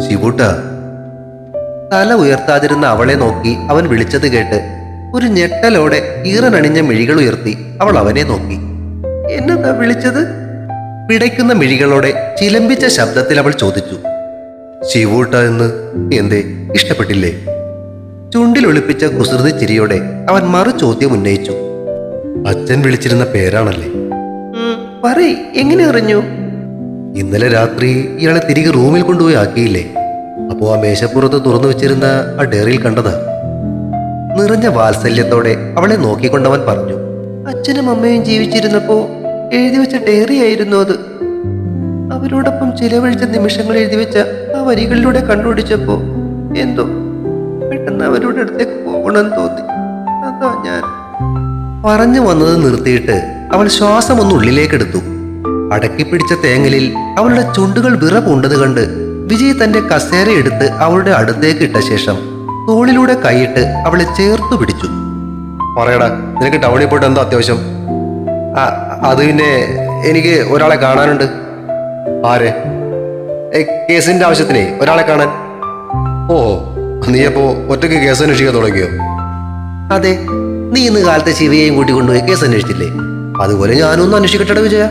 ശിവുട്ട തല ഉയർത്താതിരുന്ന അവളെ നോക്കി അവൻ വിളിച്ചത് കേട്ട് ഒരു ഞെട്ടലോടെ ഈറനണിഞ്ഞ മിഴികൾ ഉയർത്തി അവൾ അവനെ നോക്കി. എന്നതാ വിളിച്ചത്? പിടയ്ക്കുന്ന മിഴികളോടെ ചിലമ്പിച്ച ശബ്ദത്തിൽ അവൾ ചോദിച്ചു. ശിവൂട്ട എന്ന് എന്തേ? ഇഷ്ടപ്പെട്ടില്ലേ? ചുണ്ടിൽ ഒളിപ്പിച്ച കുസൃതി ചിരിയോടെ അവൻ മറു ചോദ്യം ഉന്നയിച്ചു. അച്ഛൻ വിളിച്ചിരുന്ന പേരാണല്ലേ? പറയ് എങ്ങനെ അറിഞ്ഞു? ഇന്നലെ രാത്രി ഇയാളെ തിരികെ റൂമിൽ കൊണ്ടുപോയി ആക്കിയില്ലേ? അപ്പോ ആ മേശപ്പുറത്ത് തുറന്നു വെച്ചിരുന്ന ആ ഡയറിയിൽ കണ്ടതാ. നിറഞ്ഞ വാത്സല്യത്തോടെ അവളെ നോക്കിക്കൊണ്ടവൻ പറഞ്ഞു അച്ഛനും അമ്മയും ജീവിച്ചിരുന്നപ്പോ എഴുതി വെച്ച ഡയറി ആയിരുന്നു അത്. അവരോടൊപ്പം ചിലവഴിച്ച നിമിഷങ്ങൾ എഴുതി വെച്ച ആ വരികളിലൂടെ കണ്ടുപിടിച്ചപ്പോ എന്തോ പെട്ടെന്ന് അവരുടെ അടുത്തേക്ക് പോകണമെന്ന് തോന്നി. അതാ ഞാൻ. പറഞ്ഞു വന്നത് നിർത്തിയിട്ട് അവൾ ശ്വാസം ഒന്ന് ഉള്ളിലേക്കെടുത്തു അടക്കിപ്പിടിച്ച തേങ്ങലിൽ അവളുടെ ചുണ്ടുകൾ വിറപൂണ്ടത് കണ്ട് വിജയ് തന്റെ കസേര എടുത്ത് അവളുടെ അടുത്തേക്ക് ഇട്ട ശേഷം തോളിലൂടെ കൈയിട്ട് അവളെ ചേർത്തു പിടിച്ചു. പറയടാ നിനക്ക് ടൗണിൽ പോയിട്ട് എന്താ അത്യാവശ്യം? ആ, അത് പിന്നെ എനിക്ക് ഒരാളെ കാണാനുണ്ട്. ആരെ? കേസിന്റെ ആവശ്യത്തിനെ ഒരാളെ കാണാൻ. ഓ നീ അപ്പോ ഒറ്റയ്ക്ക് കേസ് അന്വേഷിക്കാൻ തുടങ്ങിയോ? അതെ നീ ഇന്ന് കാലത്തെ ശിവയെയും കൂട്ടി കൊണ്ടുപോയി കേസ് അന്വേഷിച്ചില്ലേ? അതുപോലെ ഞാനൊന്നും അന്വേഷിക്കട്ടെ വിജയ.